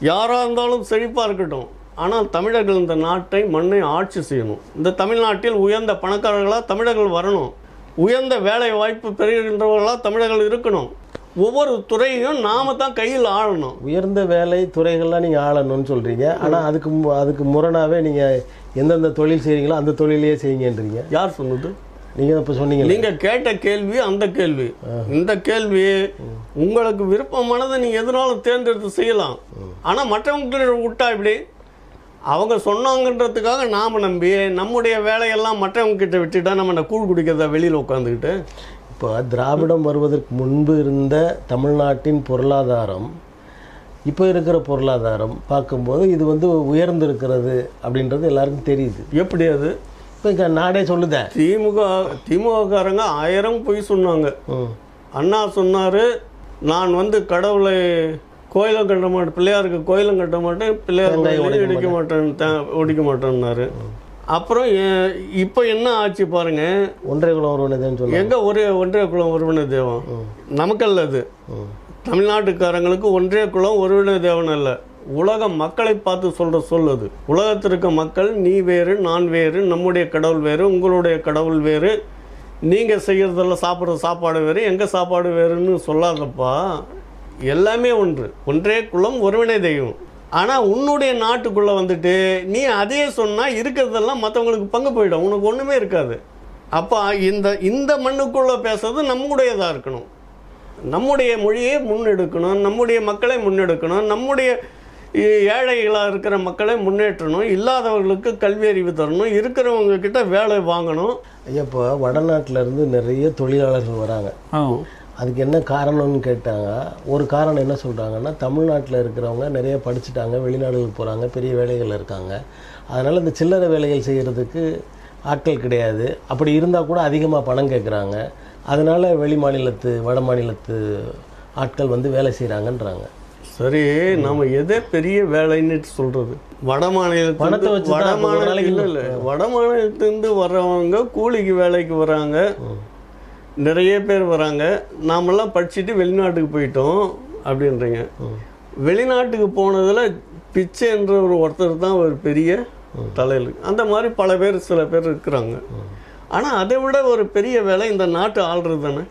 யாராக இருந்தாலும் செழிப்பாக இருக்கட்டும். ஆனால் தமிழர்கள் இந்த நாட்டை மண்ணை ஆட்சி செய்யணும். இந்த தமிழ்நாட்டில் உயர்ந்த பணக்காரர்களாக தமிழர்கள் வரணும். உயர்ந்த வேலை வாய்ப்பு பெறுகின்றவர்களாக தமிழர்கள் இருக்கணும். ஒவ்வொரு துறையும் நாம தான் கையில் ஆளணும். உயர்ந்த வேலை துறைகள்லாம் நீங்கள் ஆளணும்னு சொல்கிறீங்க ஆனால் அதுக்கு மு- அதுக்கு முரணாகவே நீங்கள் எந்தெந்த தொழில் செய்கிறீங்களோ அந்த தொழிலையே செய்யுங்கன்றீங்க. யார் சொன்னது? நீங்கள் இப்போ சொன்னீங்க நீங்க கேட்ட கேள்வி அந்த கேள்வி. இந்த கேள்வி உங்களுக்கு விருப்பமானதை நீங்க எதனாலும் தேர்ந்தெடுத்து செய்யலாம். ஆனா மற்றவங்க விட்டா இப்படி அவங்க சொன்னாங்கன்றதுக்காக நாம நம்பி நம்முடைய வேலையெல்லாம் மற்றவங்க கிட்ட விட்டுட்டா நம்ம கூழ் குடிக்கிறதா வெளியில உட்காந்துக்கிட்டு இப்போ திராவிடம் வருவதற்கு முன்பு இருந்த தமிழ்நாட்டின் பொருளாதாரம் இப்போ இருக்கிற பொருளாதாரம் பார்க்கும்போது இது வந்து உயர்ந்திருக்கிறது அப்படின்றது எல்லாருக்கும் தெரியுது. எப்படி அது? இப்போ நாடே சொல்லுதே. திமுக திமுககாரங்க ஆயிரம் பொய் சொன்னாங்க. அண்ணா சொன்னாரு நான் வந்து கடவுளை கோயிலும் கட்ட மாட்டேன் பிள்ளையாருக்கு கோயிலும் கட்ட மாட்டேன் பிள்ளையார் இடிக்க மாட்டேன். ஒடிக்க மாட்டேன்னாரு. அப்புறம் இப்போ என்ன ஆச்சு பாருங்க. ஒன்றரை குலம் ஒருவனதுன்னு சொன்னாங்க. எங்க ஒரே ஒன்றே குலம் ஒருவன தேவன் நமக்கல்ல அது தமிழ்நாட்டுக்காரங்களுக்கு ஒன்றே குலம் ஒருவன தேவன் அல்ல. உலக மக்களை பார்த்து சொல்கிற சொல் அது. உலகத்தில் இருக்க மக்கள் நீ வேறு நான் வேறு நம்முடைய கடவுள் வேறு உங்களுடைய கடவுள் வேறு. நீங்கள் செய்கிறதெல்லாம் சாப்பிட்ற சாப்பாடு வேறு எங்கள் சாப்பாடு வேறுன்னு சொல்லாதப்பா. எல்லாமே ஒன்று. ஒன்றே குலம் ஒருவனே தெய்வம். ஆனால் உன்னுடைய நாட்டுக்குள்ளே வந்துட்டு நீ அதே சொன்னால் இருக்கிறதெல்லாம் மற்றவங்களுக்கு பங்கு போயிடும். உனக்கு ஒன்றுமே இருக்காது. அப்போ இந்த இந்த மண்ணுக்குள்ளே பேசுறது நம்முடையதாக இருக்கணும். நம்முடைய மொழியை முன்னெடுக்கணும் நம்முடைய மக்களை முன்னெடுக்கணும் நம்முடைய ஏ- ஏழைகளா இருக்கிற மக்களை முன்னேற்றணும் இல்லாதவர்களுக்கு கல்வி அறிவு தரணும் இருக்கிறவங்க கிட்ட வேலை வாங்கணும். ஐயா இப்போ வடநாட்டுல இருந்து நிறைய தொழிலாளர்கள் வராங்க. அதுக்கு என்ன காரணம்னு கேட்டாங்க. ஒரு காரணம் என்ன சொல்கிறாங்கன்னா தமிழ்நாட்டில் இருக்கிறவங்க நிறைய படிச்சுட்டாங்க வெளிநாடுகளுக்கு போகிறாங்க பெரிய வேலைகள் இருக்காங்க. அதனால் இந்த சில்லறை வேலைகள் செய்கிறதுக்கு ஆட்கள் கிடையாது. அப்படி இருந்தால் கூட அதிகமாக பணம் கேட்குறாங்க அதனால் வெளி மாநிலத்து வட மாநிலத்து ஆட்கள் வந்து வேலை செய்கிறாங்கன்றாங்க சரி நாம எதை பெரிய வேலைன்னு சொல்றது? வட வச்சு வட மாநில இல்ல இல்ல. வட மாநிலத்திலிருந்து வர்றவங்க கூலிக்கு வேலைக்கு வராங்க. நிறைய பேர் வராங்க. நாமெல்லாம் படிச்சுட்டு வெளிநாட்டுக்கு போயிட்டோம் அப்படின்றீங்க. வெளிநாட்டுக்கு போனதுல பிச்சைன்ற ஒரு ஒருத்தர் தான் ஒரு பெரிய தலையில் அந்த மாதிரி பல பேர் சில பேர் இருக்கிறாங்க. ஆனா அதை விட ஒரு பெரிய வேலை இந்த நாட்டு ஆள்றது தானே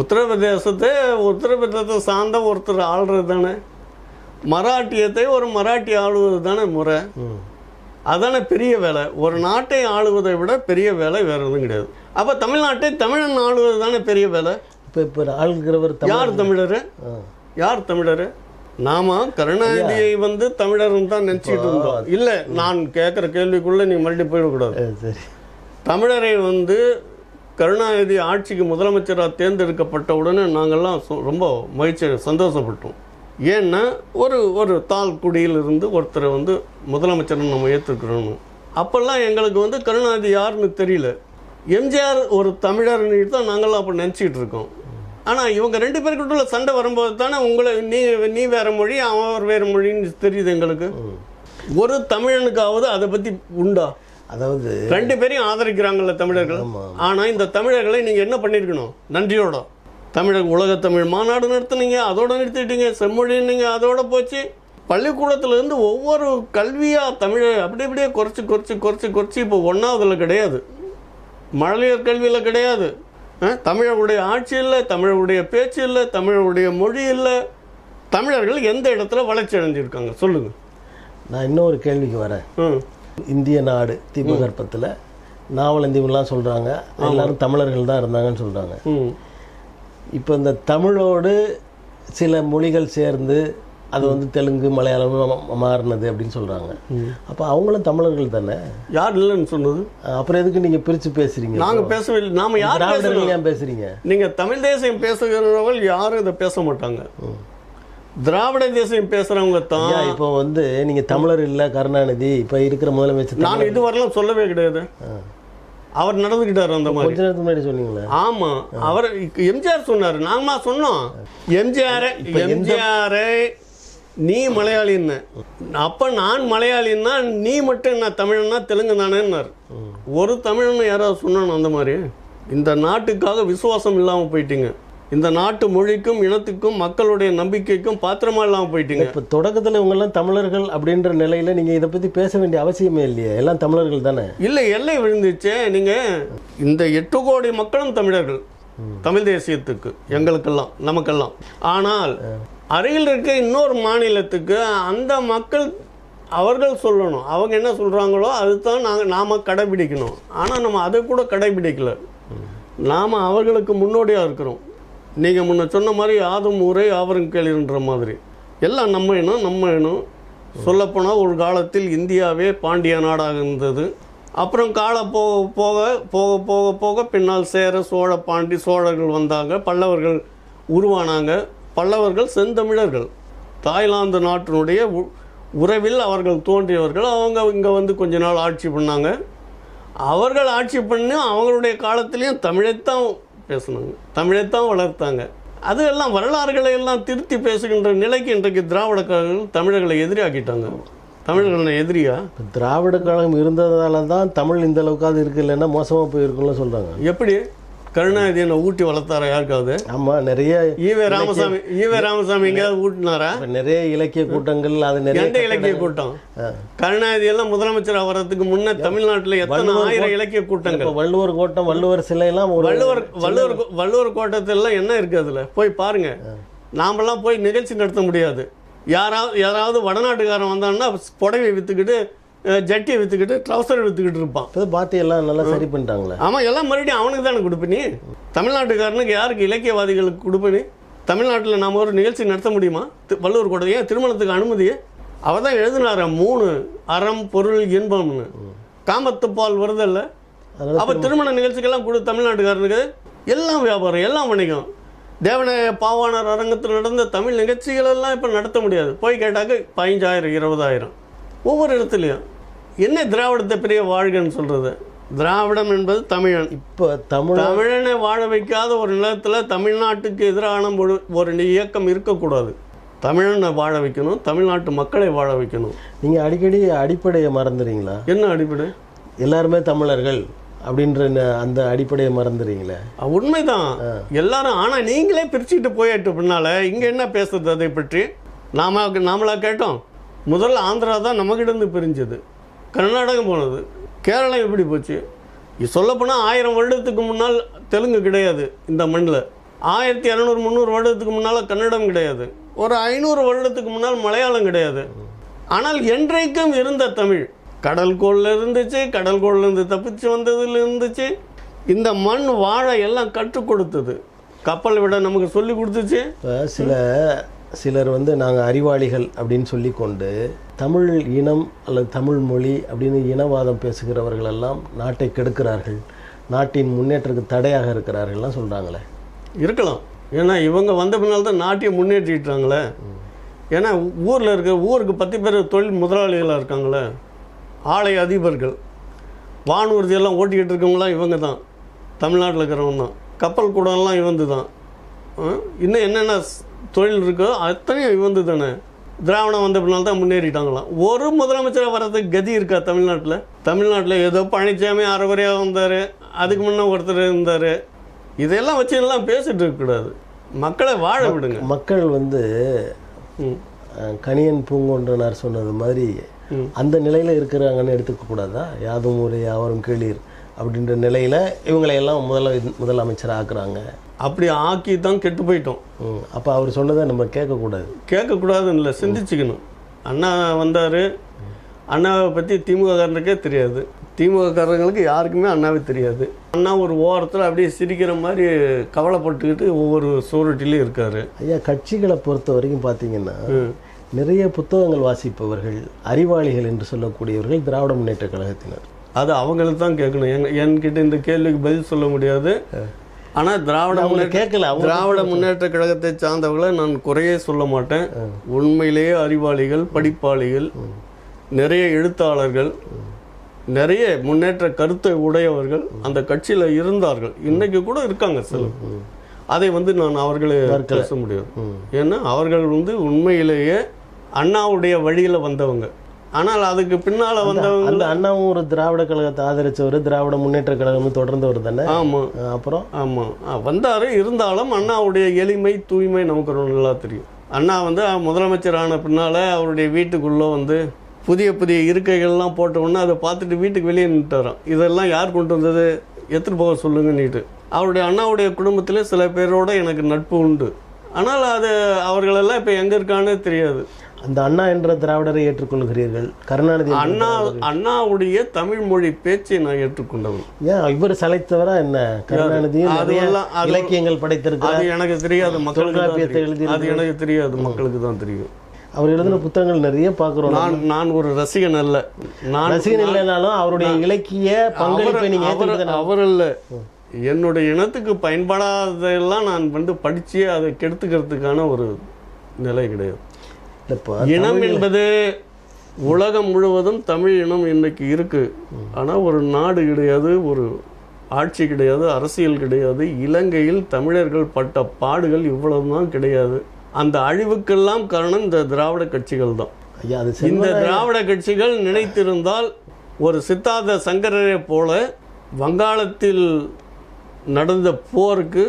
உத்தரப்பிரதேசத்தை உத்தரப்பிரதேசத்தை சார்ந்த ஒருத்தர் ஆள்றது தானே மராட்டியத்தை ஒரு மராட்டி ஆளுவது தானே முறை. அதானே பெரிய வேலை. ஒரு நாட்டை ஆளுவதை விட பெரிய வேலை வேற எதுவும் கிடையாது. அப்போ தமிழ்நாட்டை தமிழன் ஆளுவது தானே பெரிய வேலை? இப்போ இப்போ ஆளுகிறவர் தமிழ் யார் தமிழர். யார் தமிழர்? நாம கருணாநிதியை வந்து தமிழர்னு தான் நினச்சிட்டு இருந்தோம். இல்லை நான் கேட்குற கேள்விக்குள்ள நீ மறுபடியும் போயிடக்கூடாது. சரி. தமிழரை வந்து கருணாநிதி ஆட்சிக்கு முதலமைச்சராக தேர்ந்தெடுக்கப்பட்ட உடனே நாங்கள்லாம் ரொம்ப மகிழ்ச்சி சந்தோஷப்பட்டோம். ஏன்னா ஒரு ஒரு தாழ் குடியிலிருந்து ஒருத்தரை வந்து முதலமைச்சரை நம்ம ஏற்றுக்கிறோம் அப்போல்லாம் எங்களுக்கு வந்து கருணாநிதி யாருன்னு தெரியல. எம்ஜிஆர் ஒரு தமிழர்னு தான் நாங்கள்லாம் அப்போ நினச்சிக்கிட்டு இருக்கோம். ஆனால் இவங்க ரெண்டு பேருக்கிட்ட உள்ள சண்டை வரும்போது தானே உங்களை நீ நீ வேற மொழி அவர் வேறு மொழின்னு தெரியுது எங்களுக்கு. ஒரு தமிழனுக்காவது அதை பற்றி உண்டா? அதாவது ரெண்டு பேரையும் ஆதரிக்கிறாங்கல்ல தமிழர்கள். ஆமா. ஆனா இந்த தமிழர்களை நீங்க என்ன பண்ணிருக்கணும்? நன்றியோட. தமிழர் உலகத் தமிழ் மாநாடு நடத்துனீங்க அதோட நிறுத்திட்டீங்க செம்மொழின்னீங்க அதோட போச்சு. பள்ளிக்கூடத்துல இருந்து ஒவ்வொரு கல்வியா தமிழை அப்படி அப்படியே குறைச்சு குறைச்சு குறைச்சு குறைச்சு இப்போ ஒன்றாவதுல கிடையாது. மழலையர் கல்வியில கிடையாது. அஹ், தமிழருடைய ஆட்சி இல்லை தமிழருடைய பேச்சு இல்லை தமிழருடைய மொழி இல்லை. தமிழர்கள் எந்த இடத்துல வளர்ச்சி அடைஞ்சிருக்காங்க? சொல்லுங்க. நான் இன்னொரு கேள்விக்கு வரேன். ம் இந்திய நாடு தீபகற்பத்தில் நாவலந்தீவுலாம் சொல்கிறாங்க எல்லாரும் தமிழர்கள் தான் இருந்தாங்கன்னு சொல்கிறாங்க இப்போ இந்த தமிழோடு சில மொழிகள் சேர்ந்து அது வந்து தெலுங்கு மலையாளம் மாறினது அப்படின்னு சொல்கிறாங்க அப்போ அவங்களும் தமிழர்கள் தானே? யார் இல்லைன்னு சொன்னது? அப்புறம் எதுக்கு நீங்கள் பிரித்து பேசுகிறீங்க நாங்க பேசவில்லை. நாம யார் ஏன் பேசுகிறீங்க நீங்க தமிழ் தேசியம் பேசுகிறவர்கள் யாரும் இதை பேச மாட்டாங்க. திராவிட தேசியம் பேசுறவங்க தான் இப்போ வந்து நீங்கள் தமிழர் இல்லை கருணாநிதி இப்போ இருக்கிற முதலமைச்சர் நான் இதுவரையிலும் சொல்லவே கிடையாது. அவர் நடந்துக்கிட்டாரு அந்த மாதிரி. கொஞ்ச நேரத்துக்கு முன்னாடி சொன்னீங்களே? ஆமா. அவர் எம்ஜிஆர் சொன்னாரு. நாங்களா சொன்னோம். எம்ஜிஆர் எம்ஜிஆரை நீ மலையாளின்னு. அப்ப நான் மலையாளின்னா நீ மட்டும் என்ன தமிழன்னா தெலுங்கு தானேன்னாரு. ஒரு தமிழன்னு யாராவது சொன்னானோ அந்த மாதிரி? இந்த நாட்டுக்காக விசுவாசம் இல்லாம போயிட்டீங்க. இந்த நாட்டு மொழிக்கும் இனத்துக்கும் மக்களுடைய நம்பிக்கைக்கும் பாத்திரமா இல்லாமல் போயிட்டீங்க. இப்போ தொடக்கத்தில் இவங்கெல்லாம் தமிழர்கள் அப்படின்ற நிலையில் நீங்கள் இதை பற்றி பேச வேண்டிய அவசியமே இல்லையே. எல்லாம் தமிழர்கள் தானே? இல்லை எல்லை விழுந்துச்சே நீங்க இந்த எட்டு கோடி மக்களும் தமிழர்கள். தமிழ் தேசியத்துக்கு எங்களுக்கெல்லாம் நமக்கெல்லாம். ஆனால் அருகில் இருக்க இன்னொரு மாநிலத்துக்கு அந்த மக்கள் அவர்கள் சொல்லணும். அவங்க என்ன சொல்றாங்களோ அதுதான் நாங்கள் நாம கடைபிடிக்கணும். ஆனால் நம்ம அதை கூட கடைபிடிக்கல. நாம் அவர்களுக்கு முன்னோடியாக இருக்கிறோம். நீங்கள் முன்ன சொன்ன மாதிரி ஆதும் ஊரே ஆவரும் கேளுன்ற மாதிரி. எல்லாம் நம்ம இனம் நம்ம இனம். சொல்லப்போனால் ஒரு காலத்தில் இந்தியாவே பாண்டிய நாடாக இருந்தது. அப்புறம் காலம் போக போக போக போக போக பின்னால் சேர சோழ பாண்டி சோழர்கள் வந்தாங்க. பல்லவர்கள் உருவானாங்க. பல்லவர்கள் செந்தமிழர்கள். தாய்லாந்து நாட்டினுடைய உ- உறவில் அவர்கள் தோன்றியவர்கள். அவங்க இங்கே வந்து கொஞ்ச நாள் ஆட்சி பண்ணாங்க. அவர்கள் ஆட்சி பண்ணி அவங்களுடைய காலத்துலேயும் தமிழைத்தான் பேசினாங்க. தமிழைத்தான் வளர்த்தாங்க. அது எல்லாம் வரலாறுகளை எல்லாம் திருத்தி பேசுகின்ற நிலைக்கு இன்றைக்கு திராவிட கழகங்கள் தமிழர்களை எதிரியாக்கிட்டாங்க. தமிழர்களை எதிரியா? திராவிட கழகம் இருந்ததால தான் தமிழ் இந்த அளவுக்காவது இருக்கு இல்லைன்னா மோசமாக போயிருக்குன்னு சொல்கிறாங்க எப்படி? கருணாநிதி என்ன ஊட்டி வளர்த்தாரா யாருக்காவது? ஆமாம் நிறைய ஈவே ராமசாமி ஈவே ராமசாமி எங்கேயாவது ஊட்டினாரா? நிறைய இலக்கிய கூட்டங்கள் அது நிறைய எந்த இலக்கிய கூட்டம்? கருணாநிதி எல்லாம் முதலமைச்சர் ஆகிறதுக்கு முன்ன தமிழ்நாட்டுல எத்தனை ஆயிரம் இலக்கிய கூட்டங்கள்? வள்ளுவர் கோட்டம் வள்ளுவர் சிலையெல்லாம் ஒரு வள்ளுவர் வள்ளுவர் வள்ளுவர் கோட்டத்திலாம் என்ன இருக்கு அதுல? போய் பாருங்க. நாமெல்லாம் போய் நிகழ்ச்சி நடத்த முடியாது. யாராவது யாராவது வடநாட்டுக்காரன் வந்தான்னா புடவை வித்துக்கிட்டு ஜட்டியை வித்துக்கிட்டு ட்ரௌசர் வித்துக்கிட்டு இருப்பான். இப்போ பார்த்து எல்லாம் நல்லா சரி பண்ணிட்டாங்களே? ஆமா எல்லாம் மறுபடியும் அவனுக்கு தானே கொடுப்ப நீ? தமிழ்நாட்டுக்காரனுக்கு யாருக்கு இலக்கியவாதிகளுக்கு கொடுப்ப நீ? தமிழ்நாட்டில் நாம ஒரு நிகழ்ச்சி நடத்த முடியுமா? வள்ளுவர் கோட்டை ஏன் திருமணத்துக்கு அனுமதி அவர் தான் எழுதினார மூணு அறம் பொருள் இன்பம்னு. காமத்து பால் வருதல்ல? அப்போ திருமண நிகழ்ச்சிக்கெல்லாம் கொடு தமிழ்நாட்டுக்காரனுக்கு. எல்லாம் வியாபாரம் எல்லாம் வணிகம். தேவநாய பாவாணர் அரங்கத்தில் நடந்த தமிழ் நிகழ்ச்சிகள் எல்லாம் இப்போ நடத்த முடியாது. போய் கேட்டாக்க பதினஞ்சாயிரம் இருபதாயிரம். ஒவ்வொரு இடத்துலையும். என்ன திராவிடத்தை பெரிய வாழ்கன்னு சொல்றது? திராவிடம் என்பது தமிழன். இப்போ தமிழ் தமிழனை வாழ வைக்காத ஒரு நிலத்தில் தமிழ்நாட்டுக்கு எதிரான ஒரு ஒரு இயக்கம் இருக்கக்கூடாது. தமிழனை வாழ வைக்கணும் தமிழ்நாட்டு மக்களை வாழ வைக்கணும். நீங்கள் அடிக்கடி அடிப்படையை மறந்துறீங்களா? என்ன அடிப்படை? எல்லாருமே தமிழர்கள் அப்படின்ற அந்த அடிப்படையை மறந்துறீங்களே? உண்மைதான். எல்லாரும் ஆனா நீங்களே பிரிச்சுட்டு போயிட்டு பின்னால இங்க என்ன பேசுறது அதை பற்றி? நாம நாமளா கேட்டோம். முதல்ல ஆந்திரா தான் நம்மகிட்ட இருந்து பிரிஞ்சது. கர்நாடகம் போனது. கேரளம் எப்படி போச்சு? சொல்லப்போனால் ஆயிரம் வருடத்துக்கு முன்னால் தெலுங்கு கிடையாது இந்த மண்ணில். ஆயிரத்தி இரநூறு முந்நூறு வருடத்துக்கு முன்னால் கன்னடம் கிடையாது. ஒரு ஐநூறு வருடத்துக்கு முன்னால் மலையாளம் கிடையாது. ஆனால் என்றைக்கும் இருந்த தமிழ். கடல்கோளில் இருந்துச்சு கடல் தப்பிச்சு வந்ததுல இருந்துச்சு. இந்த மண் வாழ எல்லாம் கற்றுக் கொடுத்தது. கப்பல் விட நமக்கு சொல்லி கொடுத்துச்சு. இப்போ சில சிலர் வந்து நாங்கள் அறிவாளிகள் அப்படின்னு சொல்லி கொண்டு தமிழ் இனம் அல்லது தமிழ் மொழி அப்படின்னு இனவாதம் பேசுகிறவர்கள் எல்லாம் நாட்டை கெடுக்கிறார்கள். நாட்டின் முன்னேற்றத்துக்கு தடையாக இருக்கிறார்கள்லாம் சொல்கிறாங்களே இருக்கலாம். ஏன்னா இவங்க வந்த பின்னால் தான் நாட்டையை முன்னேற்றிட்டாங்களே. ஏன்னா ஊரில் இருக்க ஊருக்கு பத்து பேர் தொழில் முதலாளிகளாக இருக்காங்களே. ஆலை அதிபர்கள். வானூர்தி எல்லாம் ஓட்டிக்கிட்டு இருக்கவங்களாம் இவங்க தான். தமிழ்நாட்டில் இருக்கிறவங்க தான். கப்பல் கூடலாம் இவந்து தான் இன்னும் என்னென்ன ஸ்- தொழில் இருக்கோ அத்தனையும் இவந்து தானே திராவிடம் வந்த பின்னால் தான் முன்னேறிட்டாங்களாம். ஒரு முதலமைச்சராக வர்றதுக்கு கதி இருக்கா தமிழ்நாட்டில்? தமிழ்நாட்டில் ஏதோ பழனிசாமி அறகுறையாக வந்தார் அதுக்கு முன்னே ஒருத்தர் இருந்தார். இதெல்லாம் வச்சு எல்லாம் பேசிட்டு இருக்கக்கூடாது மக்களை வாழ விடுங்க. மக்கள் வந்து கணியன் பூங்கொன்றனார் சொன்னது மாதிரி அந்த நிலையில் இருக்கிறாங்கன்னு எடுத்துக்க கூடாதா? யாதும் ஊரே யாவரும் கேளீர் அப்படின்ற நிலையில் இவங்களை எல்லாம் முதல முதலமைச்சர் ஆக்குறாங்க. அப்படி ஆக்கி தான் கெட்டு போயிட்டோம். அப்போ அவர் சொன்னதை நம்ம கேட்கக்கூடாது. கேட்கக்கூடாதுன்னு இல்லை சிந்திச்சுக்கணும். அண்ணா வந்தார். அண்ணாவை பற்றி திமுககாரனுக்கே தெரியாது. திமுககாரங்களுக்கு யாருக்குமே அண்ணாவே தெரியாது. அண்ணா ஒரு ஓரத்தில் அப்படியே சிரிக்கிற மாதிரி கவலைப்பட்டுக்கிட்டு ஒவ்வொரு சூரட்டிலையும் இருக்கார். ஐயா கட்சிகளை பொறுத்த வரைக்கும் பார்த்தீங்கன்னா நிறைய புத்தகங்கள் வாசிப்பவர்கள் அறிவாளிகள் என்று சொல்லக்கூடியவர்கள் திராவிட முன்னேற்ற கழகத்தினர். அது அவங்களுக்கு தான் கேட்கணும். எங்க என்கிட்ட இந்த கேள்விக்கு பதில் சொல்ல முடியாது. ஆனால் திராவிட கேட்கல திராவிட முன்னேற்ற கழகத்தை சார்ந்தவர்களை நான் குறையே சொல்ல மாட்டேன். உண்மையிலேயே அறிவாளிகள் படிப்பாளிகள் நிறைய எழுத்தாளர்கள் நிறைய முன்னேற்ற கருத்தை உடையவர்கள் அந்த கட்சியில் இருந்தார்கள். இன்னைக்கு கூட இருக்காங்க சில அதை வந்து நான் அவர்களை பேச முடியாது ஏன்னா அவர்கள் வந்து உண்மையிலேயே அண்ணாவுடைய வழியில் வந்தவங்க. ஆனால் அதுக்கு பின்னால வந்தவங்க அந்த அண்ணாவும் ஒரு திராவிட கழகத்தை ஆதரிச்சவர் திராவிட முன்னேற்ற கழகம் தொடர்ந்தவர் தானே? ஆமா. அஹ் அப்புறம்? ஆமா. ஆ, வந்தாரு. இருந்தாலும் அண்ணாவுடைய எளிமை தூய்மை நமக்கு ரொம்ப நல்லா தெரியும். அண்ணா வந்து அஹ், முதலமைச்சரான பின்னால அவருடைய வீட்டுக்குள்ள வந்து புதிய புதிய இருக்கைகள்லாம் போட்ட உடனே அதை பார்த்துட்டு வீட்டுக்கு வெளியே நின்றுட்டாராம் இதெல்லாம் யார் கொண்டு வந்தது? எடுத்துட்டு போக சொல்லுங்கன்னுட்டு. அவருடைய அண்ணாவுடைய குடும்பத்திலே சில பேரோட எனக்கு நட்பு உண்டு. ஆனால் அது அவர்களெல்லாம் இப்போ எங்கே இருக்கான்னு தெரியாது. அந்த அண்ணா என்ற திராவிடரை ஏற்றுக்கொள்கிறீர்கள் கருணாநிதி அண்ணா அண்ணாவுடைய தமிழ் மொழி பேச்சை நான் ஏற்றுக்கொண்டவன். ஏன் இவர் சலைத்தவரா என்ன? கருணாநிதியும் இலக்கியங்கள் படைத்திருக்கிறார். அது எனக்கு தெரியாது மக்களுக்கு. எழுதியிருக்கிறார். அது எனக்கு தெரியாது மக்களுக்கு தான் தெரியும். அவர் எழுதின புத்தகங்கள் நிறைய பார்க்கிறோம் நான் நான் ஒரு ரசிகன் அல்ல. நான் ரசிகன் இல்லைனாலும் அவருடைய இலக்கிய பங்களிப்பை நீங்க அவர் அல்ல. என்னுடைய இனத்துக்கு பயன்படாததெல்லாம் நான் வந்து படிச்சு அதை கெடுத்துக்கிறதுக்கான ஒரு நிலை கிடையாது. இனம் என்பது உலகம் முழுவதும் தமிழ் இனம் இன்னைக்கு இருக்கு. ஆனா ஒரு நாடு கிடையாது ஒரு ஆட்சி கிடையாது அரசியல் கிடையாது இலங்கையில் தமிழர்கள் பட்ட பாடுகள் இவ்வளவுதான் கிடையாது. அந்த அழிவுக்கெல்லாம் காரணம் இந்த திராவிட கட்சிகள் தான். இந்த திராவிட கட்சிகள் நினைத்திருந்தால் ஒரு சித்தார்த்த சங்கரரை போல வங்காளத்தில் நடந்த போருக்கு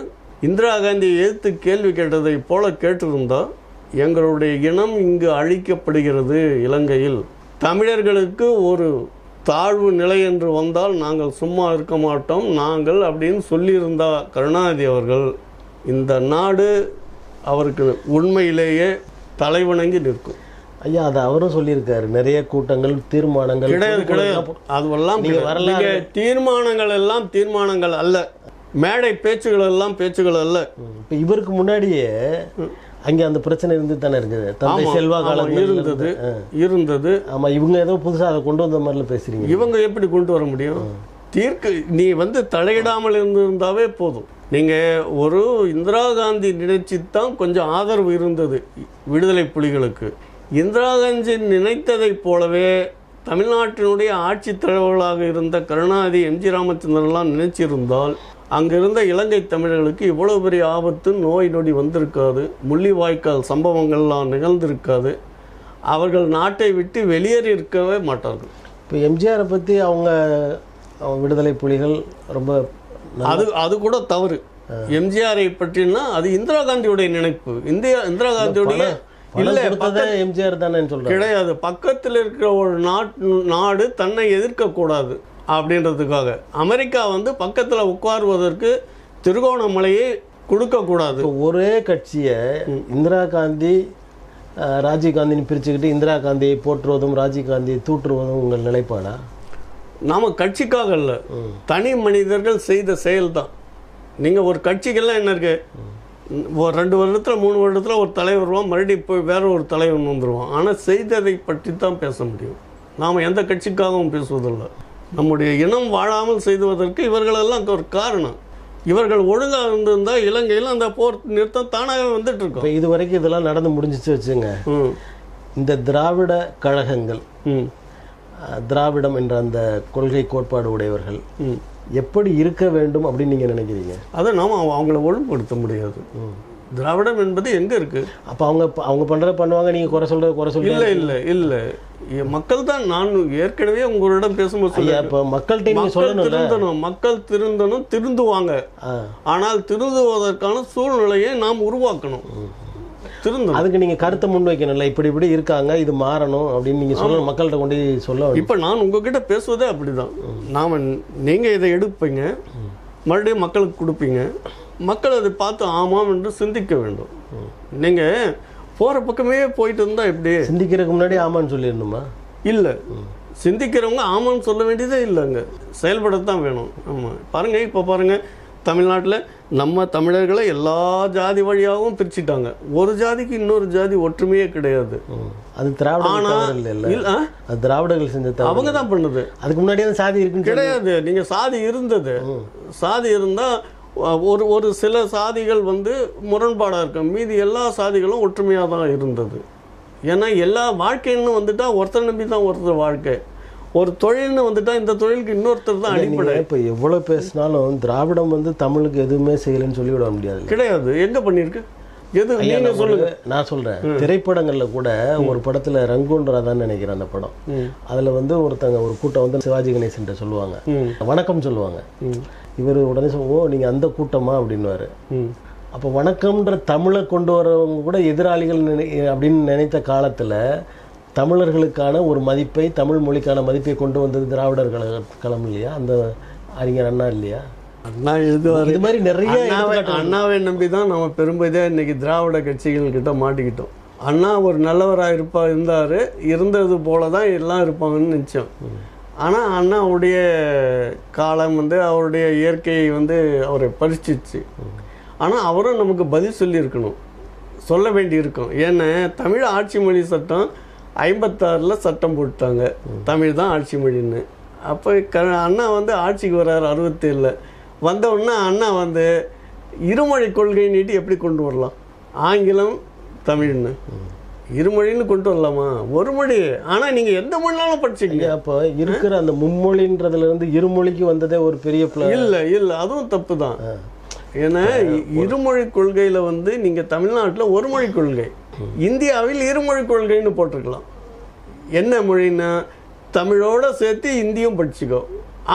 இந்திரா காந்தி எதிர்த்து கேள்வி கேட்டதை போல கேட்டிருந்தா எங்களுடைய இனம் இங்கு அழிக்கப்படுகிறது இலங்கையில். தமிழர்களுக்கு ஒரு தாழ்வு நிலை என்று வந்தால் நாங்கள் சும்மா இருக்க மாட்டோம் நாங்கள் அப்படின்னு சொல்லியிருந்தா கருணாநிதி அவர்கள் இந்த நாடு அவருக்கு உண்மையிலேயே தலைவணங்கி நிற்கும். ஐயா அது அவரும் சொல்லியிருக்காரு. நிறைய கூட்டங்கள் தீர்மானங்கள் கிடையாது கிடையாது. அதுவெல்லாம் நீங்க கிடையாது. வரலாறு- நீங்க தீர்மானங்கள் எல்லாம் தீர்மானங்கள் அல்ல. மேடை பேச்சுகள் எல்லாம் பேச்சுகள் அல்ல. இப்ப இவருக்கு முன்னாடியே அங்க அந்த பிரச்சனை இருந்து தானே இருக்குது. தந்தை செல்வா காலத்துல இருந்தது இருந்தது. ஆமா இவங்க ஏதோ புதுசா அதை கொண்டு வந்த மாதிரில பேசுறீங்க. இவங்க எப்படி கொண்டு வர முடியும்? தீர்க்கு நீ வந்து தலையிடாமல் இருந்திருந்தாவே போதும். நீங்க ஒரு இந்திரா காந்தி நினைச்சு தான் கொஞ்சம் ஆதரவு இருந்தது விடுதலை புலிகளுக்கு. இந்திரா காந்தி நினைத்ததைப் போலவே தமிழ்நாட்டினுடைய ஆட்சித் தலைவர்களாக இருந்த கருணாநிதி எம்ஜி ராமச்சந்திரன்லாம் நினைச்சிருந்தால் அங்கிருந்த இலங்கை தமிழர்களுக்கு இவ்வளவு பெரிய ஆபத்து நோய் நொடி வந்திருக்காது. முள்ளிவாய்க்கால் சம்பவங்கள்லாம் நிகழ்ந்திருக்காது. அவர்கள் நாட்டை விட்டு வெளியேறி இருக்கவே மாட்டார்கள். இப்போ எம்ஜிஆரை பத்தி அவங்க விடுதலை புலிகள் ரொம்ப அது அது கூட தவறு. எம்ஜிஆரை பற்றினா அது இந்திரா காந்தியுடைய நினைப்பு. இந்தியா இந்திரா காந்தியுடைய இல்ல எம்ஜிஆர் தானேன்னு சொல்றாங்க. கிடையாது. பக்கத்தில் இருக்கிற ஒரு நாட் நாடு தன்னை எதிர்க்கக்கூடாது. அப்படின்றதுக்காக. அமெரிக்கா வந்து பக்கத்தில் உட்காருவதற்கு திருகோணமலையை கொடுக்கக்கூடாது. ஒரே கட்சியை இந்திரா காந்தி அஹ், ராஜீவ் காந்தின்னு பிரிச்சுக்கிட்டு இந்திரா காந்தியை போற்றுவதும் ராஜீவ் காந்தியை தூற்றுவதும் உங்கள் நிலைப்பாடா? நாம கட்சிக்காக இல்ல. தனி மனிதர்கள் செய்த செயல்தான். நீங்க ஒரு கட்சிக்கெல்லாம் என்ன இருக்கு? ஒரு ரெண்டு வருடத்துல மூணு வருடத்துல ஒரு தலைவர் வருவான் மறுபடியும் போய் வேற ஒரு தலைவன் வந்துருவான். ஆனா செய்ததை பற்றி தான் பேச முடியும். நாம எந்த கட்சிக்காகவும் பேசுவதில்லை. நம்முடைய இனம் வாழாமல் செய்துவதற்கு இவர்களெல்லாம் ஒரு காரணம். இவர்கள் ஒழுங்கா இருந்திருந்தா இலங்கையில் அந்த போர் நிறுத்தம் தானாகவே வந்துட்டு இருக்கும் இது வரைக்கும் இதெல்லாம் நடந்து முடிஞ்சிச்சு வச்சுங்க இந்த திராவிட கழகங்கள் திராவிடம் என்ற அந்த கொள்கை கோட்பாடு உடையவர்கள் ம். எப்படி இருக்க வேண்டும் அப்படின்னு நீங்க நினைக்கிறீங்க? அதை நாம் அவங்கள ஒழுங்குபடுத்த முடியாது. திராவிடம் என்பது எங்க இருக்கு? அப்போ அவங்க அவங்க பண்றத பண்ணுவாங்க நீங்க குறை சொல்றது குறை இல்ல சொல்றீங்க. இல்ல இல்ல எ- மக்கள் தான் நான் ஏற்கனவே உங்களிடம் பேசும்போது சொன்னேன். இப்போ மக்கள்கிட்ட நீங்க மக்கள் சொல்லணும்ல? திருந்தணும் மக்கள் திருந்தணும் திருந்துவாங்க. ஆனால் திருந்துவதற்கான சூழ்நிலையை நாம் உருவாக்கணும். திருந்தணும். அதுக்கு நீங்க கருத்தை முன் வைக்கணும்ல? இப்படி இப்படி இருக்காங்க இது மாறணும் அப்படின்னு நீங்க சொல்லணும் மக்கள்கிட்ட கொண்டு சொல்ல இப்ப நான் உங்ககிட்ட பேசுவதே அப்படிதான். நாம நீங்க இதை எடுப்பீங்க. மறுபடியும் மக்களுக்கு கொடுப்பீங்க. மக்கள் அதை பார்த்து ஆமாம் என்று சிந்திக்க வேண்டும். நீங்க போற பக்கமே போயிட்டு இருந்தா எப்படி? சிந்திக்கிறதுக்கு முன்னாடி ஆமான்னு சொல்லிடணுமா? இல்லை. சிந்திக்கிறவங்க ஆமான்னு சொல்ல வேண்டியதே இல்லைங்க. செயல்படத்தான் வேணும். ஆமாம் பாருங்க இப்போ பாருங்க தமிழ்நாட்டில் நம்ம தமிழர்களை எல்லா ஜாதி வழியாகவும் பிரிச்சுட்டாங்க. ஒரு ஜாதிக்கு இன்னொரு ஜாதி ஒற்றுமையே கிடையாது. அது ஆ? அது திராவிடர்கள் செஞ்ச தவறு. அவங்க தான் பண்ணுது. அதுக்கு முன்னாடியே சாதி சொல்லி- கிடையாது. நீங்க சாதி இருந்தது. சாதி இருந்தா அஹ், ஒரு ஒரு சில சாதிகள் வந்து முரண்பாடா இருக்கும் மீதி எல்லா சாதிகளும் ஒற்றுமையா தான் இருந்தது. ஏன்னா எல்லா வாழ்க்கைன்னு வந்துட்டா ஒருத்தர் நம்பி தான் ஒருத்தர் வாழ்க்கை. ஒரு தொழில்னு வந்துட்டா இந்த தொழிலுக்கு இன்னொருத்தர் தான் அடிப்படை. இப்ப எவ்வளவு பேசினாலும் திராவிடம் வந்து தமிழுக்கு எதுவுமே செய்யலைன்னு சொல்லிவிட முடியாது. கிடையாது. எங்க பண்ணிருக்கு எது ஐயா, நீங்க நான் சொல்லுங்க. நான் சொல்றேன். திரைப்படங்கள்ல கூட ஒரு படத்துல ரங்கூன்றா தான் நினைக்கிறேன் அந்த படம். அதுல வந்து ஒருத்தங்க ஒரு கூட்டம் வந்து சிவாஜி கணேசன் சொல்லுவாங்க. வணக்கம் சொல்லுவாங்க. இவர் உடனே ஓ நீங்க அந்த கூட்டமா? அப்படின்னுவாரு. ம். அப்போ வணக்கம்ன்ற தமிழை கொண்டு வரவங்க கூட எதிராளிகள் நினை அப்படின்னு நினைத்த காலத்துல தமிழர்களுக்கான ஒரு மதிப்பை தமிழ் மொழிக்கான மதிப்பை கொண்டு வந்தது திராவிடர் கழக களம் இல்லையா? அந்த அறிஞர் அண்ணா இல்லையா? அண்ணா எழுதுவாரு. இது மாதிரி நிறைய அண்ணாவை நம்பி தான் நம்ம பெரும்படியாக இன்னைக்கு திராவிட கட்சிகள் கிட்ட மாட்டிக்கிட்டோம். அண்ணா ஒரு நல்லவராக இருப்பா இருந்தார். இருந்தது போல தான் எல்லாம் இருப்பாங்கன்னு நினச்சோம். ஆனால் அண்ணாவுடைய காலம் வந்து அவருடைய இயற்கையை வந்து அவரை பறிச்சிச்சு ஆனால் அவரும் நமக்கு பதில் சொல்லியிருக்கணும். சொல்ல வேண்டி இருக்கும் ஏன்னா தமிழ் ஆட்சி மொழி சட்டம் ஐம்பத்தாறில் சட்டம் போட்டாங்க தமிழ் தான் ஆட்சி மொழின்னு. அப்போ க அண்ணா வந்து ஆட்சிக்கு வர்றாரு அறுபத்தேழில். வந்தவுடனே அண்ணா வந்து இருமொழி கொள்கை நீட்டி எப்படி கொண்டு வரலாம்? ஆங்கிலம் தமிழ்னு. இருமொழின்னு கொண்டு வரலாமா? ஒரு மொழி. ஆனால் நீங்கள் எந்த மொழினாலும் படிச்சுக்கங்க அப்போ இருக்கிற அந்த மும்மொழின்றதுல இருந்து இருமொழிக்கு வந்ததே ஒரு பெரிய பிள இல்லை இல்லை அதுவும் தப்பு தான் ஏன்னா இருமொழி கொள்கையில் வந்து நீங்கள் தமிழ்நாட்டில் ஒரு மொழி கொள்கை. இந்தியாவில் இருமொழி கொள்கைன்னு போட்டிருக்கலாம். என்ன மொழின்னா தமிழோட சேர்த்து இந்தியும் படிச்சுக்கோ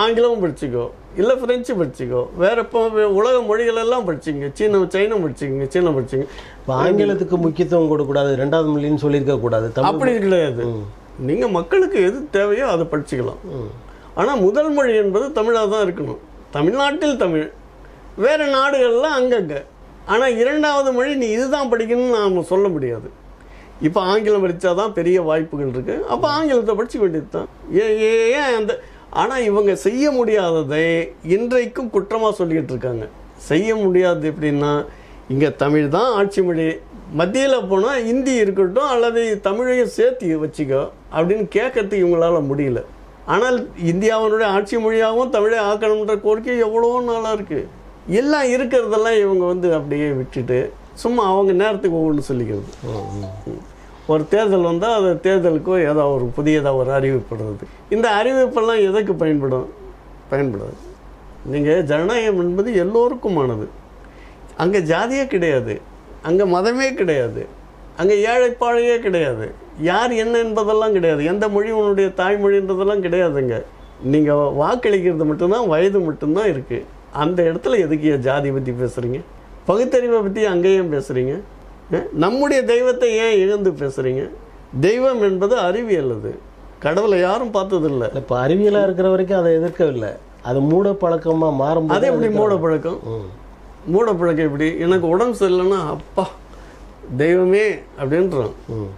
ஆங்கிலமும் படிச்சுக்கோ. இல்லை ஃப்ரெஞ்சு படிச்சுக்கோ. வேற இப்போ உலக மொழிகள் எல்லாம் படிச்சுங்க சீன சைனம் படிச்சுங்க சீனம் படிச்சுங்க இப்போ ஆங்கிலத்துக்கு முக்கியத்துவம் கொடுக்கக்கூடாது ரெண்டாவது மொழின்னு சொல்லியிருக்க கூடாது அப்படி கிடையாது. நீங்கள் மக்களுக்கு எது தேவையோ அதை படிச்சுக்கலாம். ஆனால் முதல் மொழி என்பது தமிழாக தான் இருக்கணும். தமிழ்நாட்டில் தமிழ். வேறு நாடுகளில் அங்கங்கே. ஆனால் இரண்டாவது மொழி நீ இதுதான் படிக்கணும்னு நாம் சொல்ல முடியாது. இப்போ ஆங்கிலம் படித்தா தான் பெரிய வாய்ப்புகள் இருக்குது அப்போ ஆங்கிலத்தை படிச்சுக்க வேண்டியது தான் ஏன் ஏன் அந்த ஆனால் இவங்க செய்ய முடியாததை இன்றைக்கும் குற்றமாக சொல்லிக்கிட்டு இருக்காங்க. செய்ய முடியாது எப்படின்னா இங்கே தமிழ் தான் ஆட்சி மொழி. மத்தியில் போனால் ஹிந்தி இருக்கட்டும் அல்லது தமிழையும் சேர்த்து வச்சுக்கோ அப்படின்னு கேட்கறதுக்கு இவங்களால் முடியல. ஆனால் இந்தியாவினுடைய ஆட்சி மொழியாகவும் தமிழை ஆக்கணுன்ற கோரிக்கை எவ்வளோ நாளாக இருக்குது எல்லாம் இருக்கிறதெல்லாம் இவங்க வந்து அப்படியே விட்டுட்டு சும்மா அவங்க நேரத்துக்கு ஒவ்வொன்று சொல்லிக்கிறது. ஒரு தேர்தல் வந்தால் அது தேர்தலுக்கோ ஏதோ ஒரு புதியதாக ஒரு அறிவிப்படுறது. இந்த அறிவிப்பெல்லாம் எதுக்கு பயன்படும் பயன்படாது? நீங்கள் ஜனநாயகம் என்பது எல்லோருக்குமானது. அங்கே ஜாதியே கிடையாது. அங்கே மதமே கிடையாது. அங்கே ஏழைப்பாழையே கிடையாது. யார் என்ன என்பதெல்லாம் கிடையாது. எந்த மொழி உன்னுடைய தாய்மொழின்றதெல்லாம் கிடையாதுங்க. நீங்கள் வாக்களிக்கிறது மட்டும்தான் வயது மட்டும்தான் இருக்குது அந்த இடத்துல எதுக்கு ஏன் ஜாதி பற்றி பேசுகிறீங்க பகுத்தறிவை பற்றி அங்கேயும் பேசுகிறீங்க நம்முடைய தெய்வத்தை ஏன் இழந்து பேசுகிறீங்க தெய்வம் என்பது அறிவியல் அது. கடவுளை யாரும் பார்த்ததில்லை. இப்போ அறிவியலாக இருக்கிற வரைக்கும் அதை எதிர்க்கவில்லை. அது மூட பழக்கமாக மாறும்போது அது எப்படி மூட பழக்கம். மூட பழக்கம் எப்படி? எனக்கு உடம்பு சரியில்லைன்னா அப்பா தெய்வமே அப்படின்றான். ம்.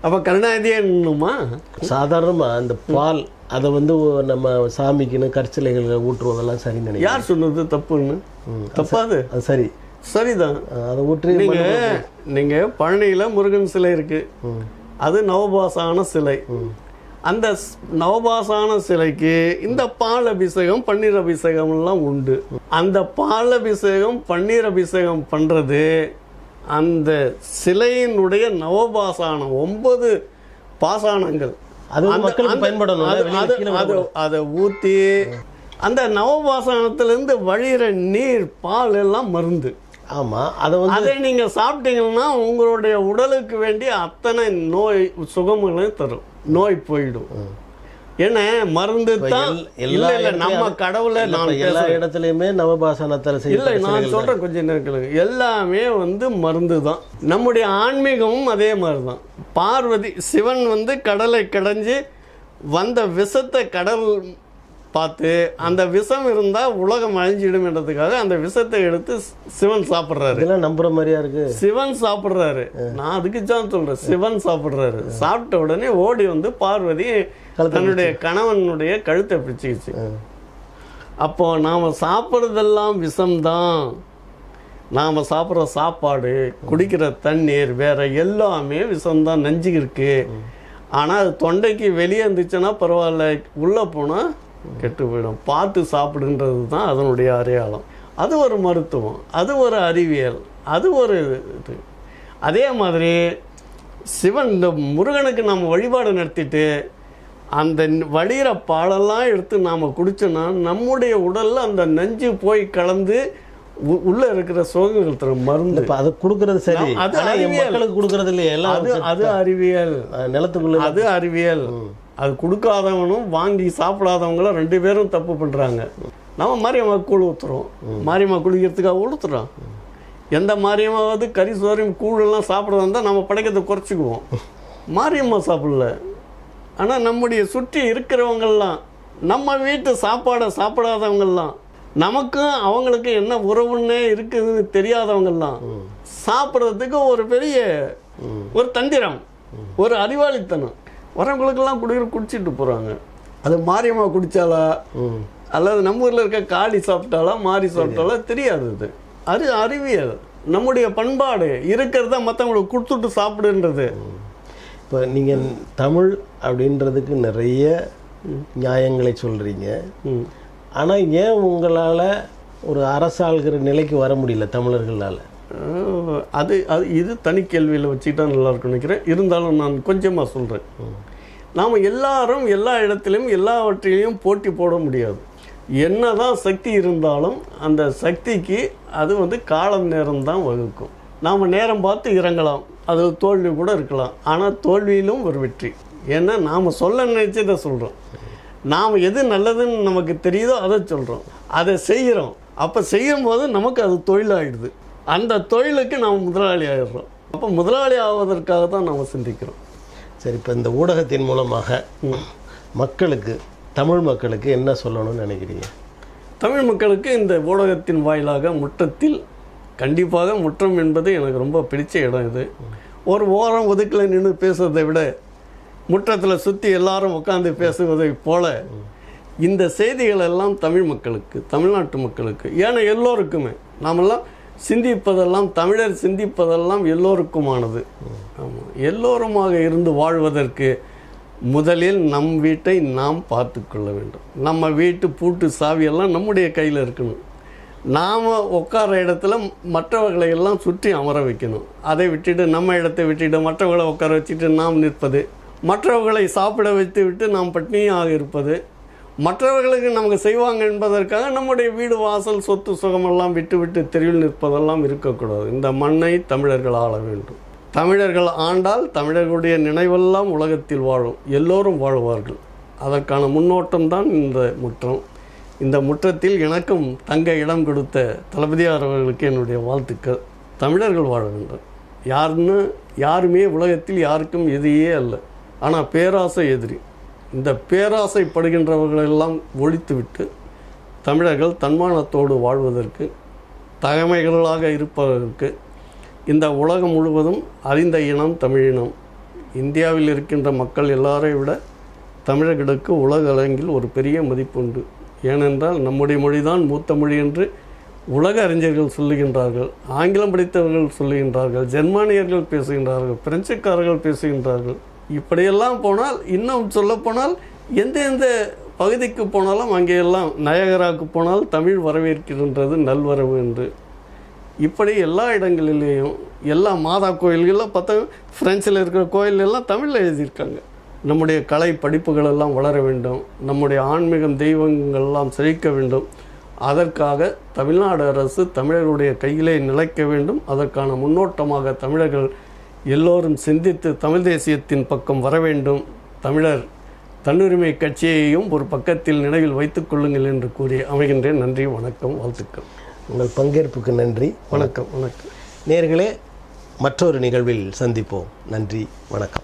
அப்போ கருணாநிதியே நின்னுமா? சாதாரணமா அந்த பால் அதை வந்து நம்ம சாமிக்குன்னு கற்சிலைகள் ஊற்றுவதெல்லாம் சரி நினைக்கிறேன். யார் சொன்னது? தப்புன்னு? தப்பாது? அது சரி. சரிதான். அதை ஊற்றி நீங்க நீங்க பழனியில முருகன் சிலை இருக்கு. ம். அது நவபாசான சிலை. அந்த நவபாசான சிலைக்கு இந்த பால் அபிஷேகம் பன்னீர் அபிஷேகம் எல்லாம் உண்டு. அந்த பால் அபிஷேகம் பன்னீர் அபிஷேகம் பண்றது அந்த சிலையினுடைய நவபாசானம் ஒன்பது பாசானங்கள் அது மக்களுக்கு பயன்படணும் அது- ஊற்றி அந்த நவபாசனத்திலிருந்து வழியிற நீர் பால் எல்லாம் மருந்து. ஆமா அதை வந்து அதை நீங்க சாப்பிட்டீங்கன்னா உங்களுடைய உடலுக்கு வேண்டிய அத்தனை நோய் சுகங்களையும் தரும். நோய் போயிடும். ஏன்னா மருந்து தான் இல்ல இல்ல நம்ம கடவுளை நான் எல்லா இடத்துலயுமே நவபாசனத்தில் இல்லை நான் சொல்கிறேன் கொஞ்சம் நேரத்தில் எல்லாமே வந்து மருந்து தான். நம்முடைய ஆன்மீகமும் அதே மாதிரி தான். பார்வதி சிவன் வந்து கடலை கடைஞ்சு வந்த விஷத்தை கடல் பார்த்து அந்த விஷம் இருந்தால் உலகம் அழிஞ்சிடும்ன்றதுக்காக அந்த விஷத்தை எடுத்து சிவன் சாப்பிட்றாரு. இதெல்லாம் நம்புற மாதிரியா இருக்கு? சிவன் சாப்பிட்றாரு. நான் அதுக்கு தான் சொல்கிறேன் சிவன் சாப்பிட்றாரு. சாப்பிட்ட உடனே ஓடி வந்து பார்வதி தன்னுடைய கணவனுடைய கழுத்தை பிடிச்சிக்கிச்சு அப்போ நாம் சாப்பிட்றதெல்லாம் விஷம்தான். நாம் சாப்பிட்ற சாப்பாடு குடிக்கிற தண்ணீர் வேற எல்லாமே விஷம்தான். நஞ்சு இருக்கு. ஆனால் அது தொண்டைக்கு வெளியே இருந்துச்சுன்னா பரவாயில்ல. உள்ளே போனால் கெட்டு போயிடும் பார்த்து சாப்பிடுன்றது தான் அதனுடைய அடையாளம். அது ஒரு மருத்துவம் அது ஒரு அறிவியல் அது ஒரு இது. அதே மாதிரி சிவன் இந்த முருகனுக்கு நம்ம வழிபாடு நடத்திட்டு அந்த வழிகிற பாலெல்லாம் எடுத்து நாம் குடிச்சோன்னா நம்முடைய உடலில் அந்த நஞ்சு போய் கலந்து உள்ள இருக்கிற சோகங்கள் தரும் மருந்து. இப்போ அது கொடுக்கறது சரி. அது. மக்களுக்கு கொடுக்கறது இல்லையே எல்லாம் அது அது அறிவியல். நிலத்துக்குள்ள அது அறிவியல். அது கொடுக்காதவனும் வாங்கி சாப்பிடாதவங்களும் ரெண்டு பேரும் தப்பு பண்றாங்க. நம்ம மாரியம்மா கூழ் ஊத்துறோம். மாரியம்மா குளிக்கிறதுக்காக ஊத்துறோம் எந்த மாரியம்மாவது கறி சோறையும் கூழெல்லாம் சாப்பிட்றதா இருந்தால் நம்ம படைக்கிறதை குறைச்சிக்குவோம். மாரியம்மா சாப்பிடல. ஆனால் நம்முடைய சுற்றி இருக்கிறவங்கெல்லாம் நம்ம வீட்டு சாப்பாடை சாப்பிடாதவங்கெல்லாம் நமக்கும் அவங்களுக்கும் என்ன உறவுன்னே இருக்குதுன்னு தெரியாதவங்கெல்லாம் சாப்பிட்றதுக்கு ஒரு பெரிய ஒரு தந்திரம் ஒரு அறிவாளித்தனம். வரவங்களுக்கெல்லாம் குடிக்கிற குடிச்சிட்டு போகிறாங்க அது மாரியம்மா குடிச்சாலா ம். அல்லது நம்ம ஊரில் இருக்க காளி சாப்பிட்டாலா மாறி சாப்பிட்டாலா தெரியாது அது. அது அறிவியல். நம்முடைய பண்பாடு இருக்கிறத மற்றவங்களுக்கு கொடுத்துட்டு சாப்பிடுன்றது. இப்போ நீங்கள் தமிழ் அப்படின்றதுக்கு நிறைய நியாயங்களை சொல்கிறீங்க. ஆனால் ஏன் உங்களால் ஒரு அரசாள்கிற நிலைக்கு வர முடியல தமிழர்களால்? அது அது இது தனி கேள்வியில் வச்சுக்கிட்டா நல்லா இருக்கும்னு நினைக்கிறேன். இருந்தாலும் நான் கொஞ்சமாக சொல்கிறேன் நாம் எல்லாரும் எல்லா இடத்திலும் எல்லாவற்றிலையும் போட்டி போட முடியாது. என்னதான் சக்தி இருந்தாலும் அந்த சக்திக்கு அது வந்து காலம் நேரம் தான் வகுக்கும். நாம் நேரம் பார்த்து இறங்கலாம். அது தோல்வி கூட இருக்கலாம். ஆனால் தோல்வியிலும் ஒரு வெற்றி. ஏன்னா நாம் சொல்ல நினைச்சதை சொல்கிறோம் நாம் எது நல்லதுன்னு நமக்கு தெரியுதோ அதை சொல்கிறோம் அதை செய்கிறோம். அப்போ செய்யும்போது நமக்கு அது தொழிலாகிடுது அந்த தொழிலுக்கு நாம் முதலாளி ஆகிடுறோம் அப்போ முதலாளி ஆவதற்காக தான் நாம் சிந்திக்கிறோம். சரி இப்போ இந்த ஊடகத்தின் மூலமாக மக்களுக்கு தமிழ் மக்களுக்கு என்ன சொல்லணும்னு நினைக்கிறீங்க? தமிழ் மக்களுக்கு இந்த ஊடகத்தின் வாயிலாக முற்றத்தில் கண்டிப்பாக முற்றம் என்பது எனக்கு ரொம்ப பிடிச்ச இடம் இது. ஒரு ஓரம் ஒதுக்கில் நின்று பேசுவதை விட முற்றத்தில் சுற்றி எல்லாரும் உட்காந்து பேசுவதை போல இந்த செய்திகள் எல்லாம் தமிழ் மக்களுக்கு தமிழ்நாட்டு மக்களுக்கு ஏன்னா எல்லோருக்குமே. நாமெல்லாம் சிந்திப்பதெல்லாம் தமிழர் சிந்திப்பதெல்லாம் எல்லோருக்குமானது. ஆமாம் எல்லோருமாக இருந்து வாழ்வதற்கு முதலில் நம் வீட்டை நாம் பார்த்து கொள்ள வேண்டும். நம்ம வீட்டு பூட்டு சாவியெல்லாம் நம்முடைய கையில் இருக்கணும். நாம் உட்கார இடத்துல மற்றவர்களை எல்லாம் சுற்றி அமர வைக்கணும். அதை விட்டுட்டு நம்ம இடத்தை விட்டுட்டு மற்றவர்களை உட்கார வச்சுட்டு நாம் நிற்பது மற்றவர்களை சாப்பிட வைத்து விட்டு நாம் பட்னியாக இருப்பது மற்றவர்களுக்கு நமக்கு செய்வாங்க என்பதற்காக நம்முடைய வீடு வாசல் சொத்து சுகமெல்லாம் விட்டுவிட்டு தெருவில் நிற்பதெல்லாம் இருக்கக்கூடாது. இந்த மண்ணை தமிழர்கள் ஆள வேண்டும். தமிழர்கள் ஆண்டால் தமிழர்களுடைய நினைவெல்லாம் உலகத்தில் வாழும் எல்லோரும் வாழ்வார்கள். அதற்கான முன்னோட்டம் தான் இந்த முற்றம். இந்த முற்றத்தில் எனக்கும் தங்க இடம் கொடுத்த தளபதியார் அவர்களுக்கு என்னுடைய வாழ்த்துக்கள். தமிழர்கள் வாழ வேண்டும். யாருன்னு யாருமே உலகத்தில் யாருக்கும் எதையே அல்ல. ஆனால் பேராசை எதிரி. இந்த பேராசைப்படுகின்றவர்களெல்லாம் ஒழித்துவிட்டு தமிழர்கள் தன்மானத்தோடு வாழ்வதற்கு தகமைகளாக இருப்பதற்கு இந்த உலகம் முழுவதும் அறிந்த இனம் தமிழினம் இந்தியாவில் இருக்கின்ற மக்கள் எல்லாரை விட தமிழர்களுக்கு உலக அரங்கில் ஒரு பெரிய மதிப்பு உண்டு ஏனென்றால் நம்முடைய மொழிதான் மூத்த மொழி என்று உலக அறிஞர்கள் சொல்லுகின்றார்கள் ஆங்கிலம் படித்தவர்கள் சொல்லுகின்றார்கள் ஜெர்மானியர்கள் பேசுகின்றார்கள் பிரெஞ்சுக்காரர்கள் பேசுகின்றார்கள். இப்படியெல்லாம் போனால் இன்னும் சொல்லப்போனால் எந்த எந்த பகுதிக்கு போனாலும் அங்கேயெல்லாம் நயகராவுக்கு போனால் தமிழ் வரவேற்கின்றது நல்வரவு என்று. இப்படி எல்லா இடங்களிலேயும் எல்லா மாதா கோயில்களில் பார்த்தா ஃப்ரெஞ்சில் இருக்கிற கோயிலெல்லாம் தமிழில் எழுதியிருக்காங்க. நம்முடைய கலை படிப்புகள் எல்லாம் வளர வேண்டும் நம்முடைய ஆன்மீகம் தெய்வங்கள்லாம் செழிக்க வேண்டும். அதற்காக தமிழ்நாடு அரசு தமிழர்களுடைய கையிலே நிலைக்க வேண்டும். அதற்கான முன்னோட்டமாக தமிழர்கள் எல்லோரும் சிந்தித்து தமிழ் தேசியத்தின் பக்கம் வர வேண்டும். தமிழர் தன்னுரிமை கட்சியையும் ஒரு பக்கத்தில் நினைவில் வைத்துக் கொள்ளுங்கள் என்று கூறி அமைகின்றேன். நன்றி வணக்கம் வாழ்த்துக்கள். உங்கள் பங்கேற்புக்கு நன்றி. வணக்கம் வணக்கம். நேர்களே மற்றொரு நிகழ்வில் சந்திப்போம். நன்றி வணக்கம்.